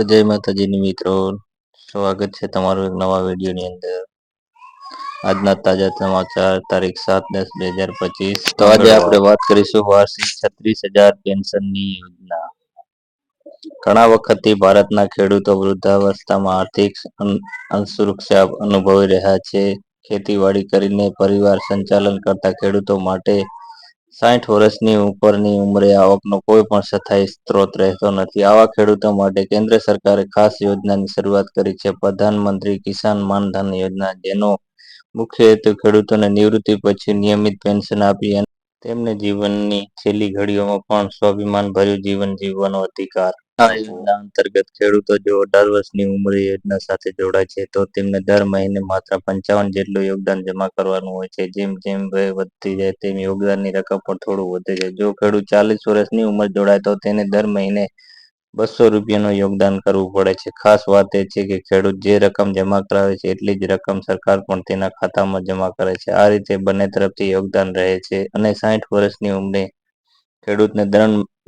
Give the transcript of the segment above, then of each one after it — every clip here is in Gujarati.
તો જય માતાજીની મિત્રો. સ્વાગત છે તમારું એક નવા વિડીયોની અંદર. આજના તાજા સમાચાર તારીખ સાત દસ બે હજાર પચીસ. તો આજે આપણે વાત કરીશું વાર્ષિક છત્રીસ હજાર પેન્શનની યોજના. ઘણા વખતથી ભારતના ખેડૂતો વૃદ્ધાવસ્થામાં આર્થિક અસુરક્ષા અનુભવી રહ્યા છે. ખેતીવાડી કરીને પરિવાર સંચાલન કરતા ખેડૂતો માટે સાઠ વર્ષની ઉપરની ઉંમરે આવકનો કોઈ પણ સથાઈ સ્ત્રોત રહેતો નથી. આવા ખેડૂતો માટે કેન્દ્ર સરકારે ખાસ યોજનાની શરૂઆત કરી છે. પ્રધાનમંત્રી કિસાન માનધન યોજના, જેનો મુખ્ય હેતુ ખેડૂતોને નિવૃત્તિ પછી નિયમિત પેન્શન આપી અને તેમને જીવનની છેલ્લી ઘડીઓમાં પણ સ્વાભિમાન ભર્યું જીવન જીવવાનો અધિકાર આ યોજના અંતર્ગત ખેડૂતો જો અઢાર વર્ષની ઉંમરે યોજના સાથે જોડાય છે, તો તેમને દર મહિને માત્ર પંચાવન જેટલું યોગદાન જમા કરવાનું હોય છે. જેમ જેમ વય વધતી જાય, તેમ યોગદાનની રકમ પણ થોડું વધે છે. જો ખેડૂત ચાલીસ વર્ષની ઉંમર જોડાય, તો તેને દર મહિને બસો રૂપિયાનું યોગદાન કરવું પડે છે. ખાસ વાત એ છે કે ખેડૂત જે રકમ જમા કરાવે છે, એટલી જ રકમ સરકાર પણ તેના ખાતામાં જમા કરે છે. આ રીતે બંને તરફથી યોગદાન રહે છે અને સાઠ વર્ષની ઉંમરે ખેડૂતને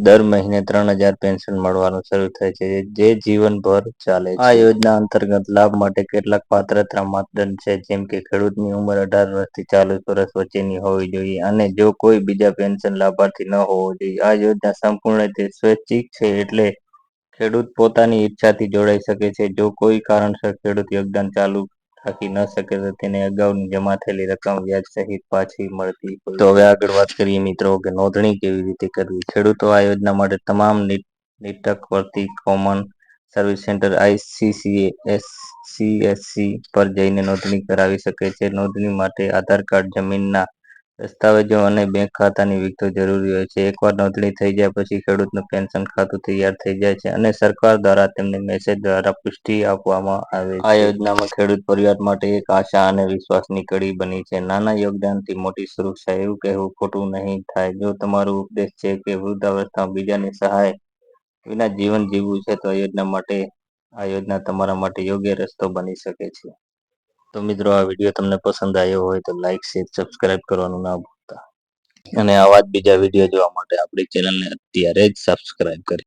દર મહિને ત્રણ હજાર પેન્શન મળવાનું શરૂ થાય છે. જે જીવનભર ચાલે છે. આ યોજના અંતર્ગત લાભ માટે કેટલાક પાત્રતા માપદંડ છે, જેમ કે ખેડૂતની ઉંમર અઢાર વર્ષથી ચાલીસ વર્ષ વચ્ચેની હોવી જોઈએ અને જો કોઈ બીજા પેન્શન લાભાર્થી ન હોવો જોઈએ. આ યોજના સંપૂર્ણ રીતે સ્વૈચ્છિક છે એટલે ખેડૂત પોતાની ઈચ્છાથી જોડાઈ શકે છે. જો કોઈ કારણસર ખેડૂત યોગદાન ચાલુ રાખી ન શકે તો તેને અગાઉની જમા થયેલી રકમ વ્યાજ સહિત પાછી મળતી તો હવે આગળ વાત કરીએ મિત્રો કે નોંધણી કેવી રીતે કરવી? ખેડૂતો આ યોજના માટે તમામ નિકટવર્તી common service centre ICCS CSC પર જઈને નોંધણી કરાવી શકે છે. નોંધણી માટે આધાર કાર્ડ જમીનના દસ્તાવેજો અને બેંક ખાતાની વિગતો જરૂરી હોય છે. એકવાર નોંધણી થઈ જાય પછી ખેડૂતનું પેન્શન ખાતું તૈયાર થઈ જાય છે અને સરકાર દ્વારા તેમને મેસેજ દ્વારા પુષ્ટિ આપવામાં આવે છે. આ યોજનામાં ખેડૂત પરિવાર માટે એક આશા અને વિશ્વાસની કડી બની છે. નાના યોગદાનથી મોટી સુરક્ષા એવું કહેવું ખોટું નહીં થાય. જો તમારો ઉપદેશ છે કે વૃદ્ધાવસ્થામાં બીજાની સહાય વિના જીવન જીવવું છે તો આ યોજના માટે, આ યોજના તમારા માટે યોગ્ય રસ્તો બની શકે છે. તો મિત્રો આ વીડિયો તમને પસંદ આવ્યો હોય તો લાઈક શેર સબસ્ક્રાઇબ કરવાનું ના ભૂલતા. અને આવા જ બીજા વીડિયો જોવા માટે આપણી ચેનલને અત્યારે જ સબસ્ક્રાઇબ કરી